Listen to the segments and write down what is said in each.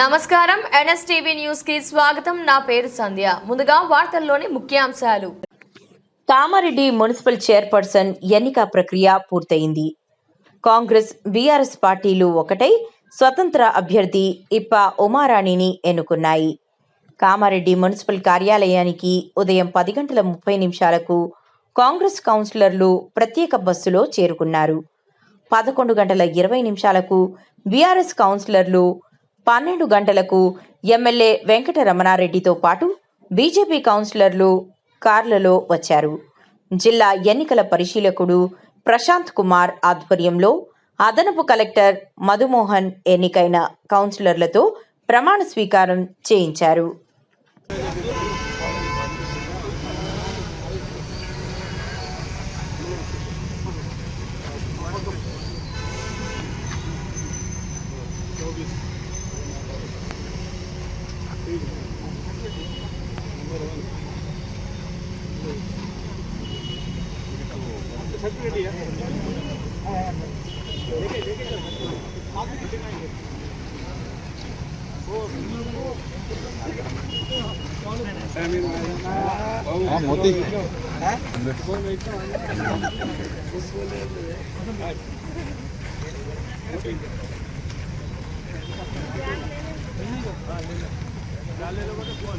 నమస్కారం. ఎన్ఎస్టీవీ న్యూస్కి స్వాగతం. నా పేరు సంధ్య. ముందుగా వార్తల్లోని ముఖ్యాంశాలు. కామారెడ్డి మున్సిపల్ చైర్పర్సన్ ఎన్నిక ప్రక్రియ పూర్తయింది. కాంగ్రెస్ బీఆర్ఎస్ పార్టీలు ఒకటై స్వతంత్ర అభ్యర్థి ఇప్ప ఉమారాణిని ఎన్నుకున్నాయి. కామారెడ్డి మున్సిపల్ కార్యాలయానికి ఉదయం పది గంటల ముప్పై నిమిషాలకు కాంగ్రెస్ కౌన్సిలర్లు ప్రత్యేక బస్సులో చేరుకున్నారు. పదకొండు గంటల ఇరవై నిమిషాలకు బీఆర్ఎస్ కౌన్సిలర్లు పన్నెండు గంటలకు ఎమ్మెల్యే వెంకటరమణారెడ్డితో పాటు బీజేపీ కౌన్సిలర్లు కార్లలో వచ్చారు. జిల్లా ఎన్నికల పరిశీలకుడు ప్రశాంత్ కుమార్ ఆధ్వర్యంలో అదనపు కలెక్టర్ మధుమోహన్ ఎన్నికైన కౌన్సిలర్లతో ప్రమాణ స్వీకారం చేయించారు. मोदी डाले लोगों ने फोन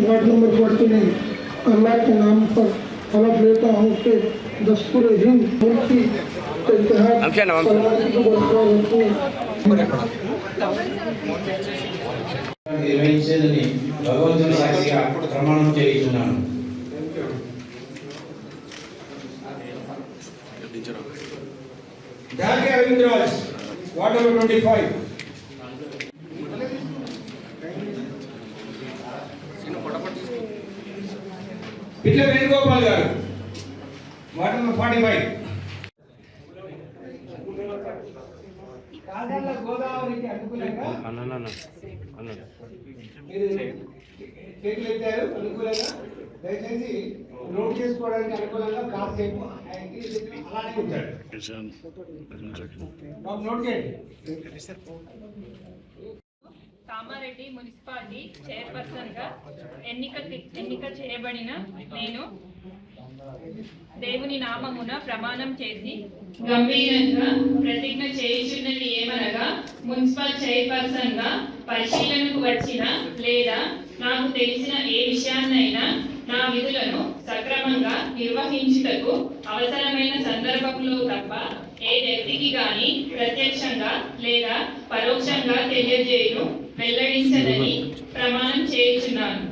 वार्ड नंबर फोर्टी में अल्लाह के नाम पर हलफ लेता हूँ कि दस्तूर हिंद मुल्क की నిర్వహించేదని భగవంతుని సాక్షిగా ప్రమాణం చేయించున్నాను. Doctor Ravindraraj ward twenty five. Pilla Venugopal garu ward number forty five. గోదావరికి అనుకూలంగా మీరు చేతులు ఎత్తారు అనుకూలంగా. దయచేసి నోట్ చేసుకోవడానికి అనుకూలంగా కాసేపు ఆయనకి అలానే ఉంటాడు బాబు నోట్ చేయండి. కామారెడ్డి మున్సిపాలిటీ చైర్పర్సన్గా ఎన్నిక ఎన్నిక చేయబడిన నేను దేవుని నామమున ప్రమాణం చేసి గంభీరంగా ప్రతిజ్ఞ చేయుచున్నది ఏమనగా మున్సిపల్ చైర్పర్సన్గా పరిశీలనకు వచ్చిన లేదా నాకు తెలిసిన ఏ విషయాన్నైనా నా విధులను సక్రమంగా నిర్వహించుటకు అవసరమైన సందర్భంలో తప్ప ఏ వ్యక్తికి గాని ప్రత్యక్షంగా లేదా పరోక్షంగా తెలియజేయను వెల్లడించదని ప్రమాణం చేయుచున్నాను.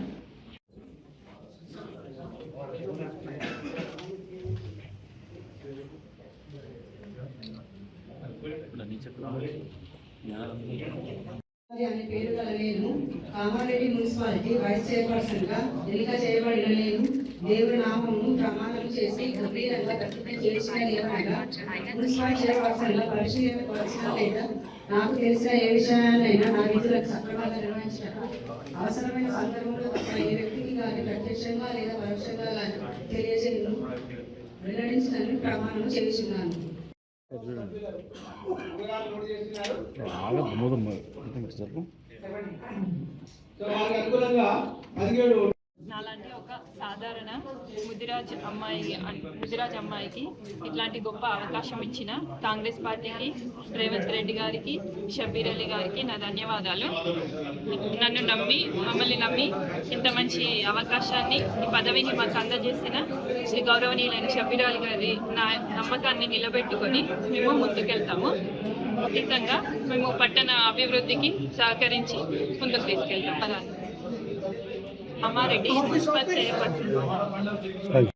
అనే పేరు గల నేను కామారెడ్డి మున్సిపాలిటీ వైస్ చైర్పర్సన్గా ఎన్నిక చేయబడిన నేను దేవుని నామమును ప్రమాణం చేసి గంభీరంగా ప్రతిజ్ఞ చేసిన నియమంగా మున్సిపల్ చైర్పర్సన్గా పరిశీలన లేదా నాకు తెలిసిన ఏ విషయాన్నైనా నా విధులకు సక్రమంగా నిర్వహించక అవసరమైన సందర్భంలో తప్ప ఏ వ్యక్తికి కానీ ప్రత్యక్షంగా లేదా పరోక్షంగా కానీ తెలియజేయను. వెల్లడించడానికి ప్రమాణం చేస్తున్నాను. సో అనుకూలంగా పదిహేడు అలాంటి ఒక సాధారణ ముదిరాజ్ అమ్మాయి ముదిరాజ్ అమ్మాయికి ఇట్లాంటి గొప్ప అవకాశం ఇచ్చిన కాంగ్రెస్ పార్టీకి రేవంత్ రెడ్డి గారికి షబ్బీర్ అలీ గారికి నా ధన్యవాదాలు. నన్ను నమ్మి మమ్మల్ని నమ్మి ఇంత మంచి అవకాశాన్ని ఈ పదవిని మాకు అందజేసిన శ్రీ గౌరవనీయులైన షబీర్ అలీ గారి నా నమ్మకాన్ని నిలబెట్టుకొని మేము ముందుకెళ్తాము. ఖచ్చితంగా మేము పట్టణ అభివృద్ధికి సహకరించి ముందుకు తీసుకెళ్తాం. అలాగే అమ్మారెడ్డి మున్సిపల్ చైర్పర్సన్